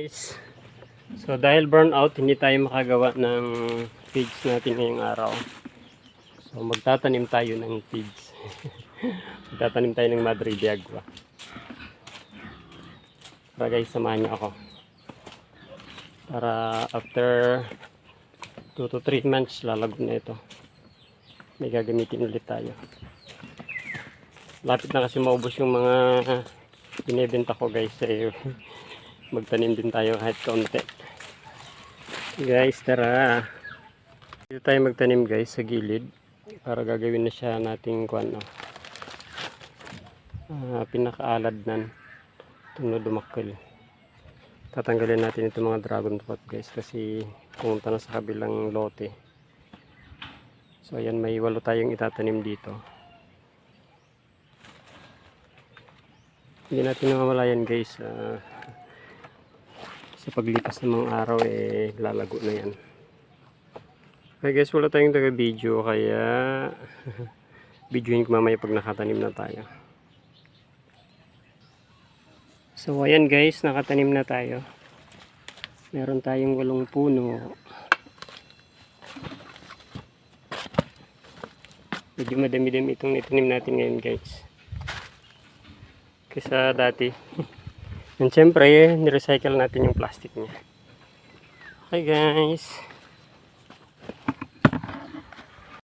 guys. So dahil burnout, hindi tayo makagawa ng feeds natin ngayong araw. So magtatanim tayo ng feeds. magtatanim tayo ng Madre de Agua. Tara guys, samahan niyo ako. Para after 2 to 3 months, lalago na ito. May gagamitin ulit tayo. Lapit na kasi maubos yung mga binibenta ko guys. Eh, magtanim din tayo kahit kaunti. Guys, tara. Dito tayo magtanim guys sa gilid para gagawin na siya nating kuan no. Ah, pinakaalad nan tunod dumakil. Tatanggalin natin itong mga dragon fruit guys kasi pumunta na sa kabilang lote. So ayan may walo tayong itatanim dito. Hindi natin namamalayan guys. ah, sa paglipas ng mga araw eh lalago na yan. Okay guys, wala tayong taga video kaya videoin ko mamaya pag nakatanim na tayo. So ayan guys, nakatanim na tayo. Meron tayong walong puno. Medyo madami-dami itong itanim natin ngayon guys. Kesa dati. And syempre, nirecycle natin yung plastic niya. Okay guys.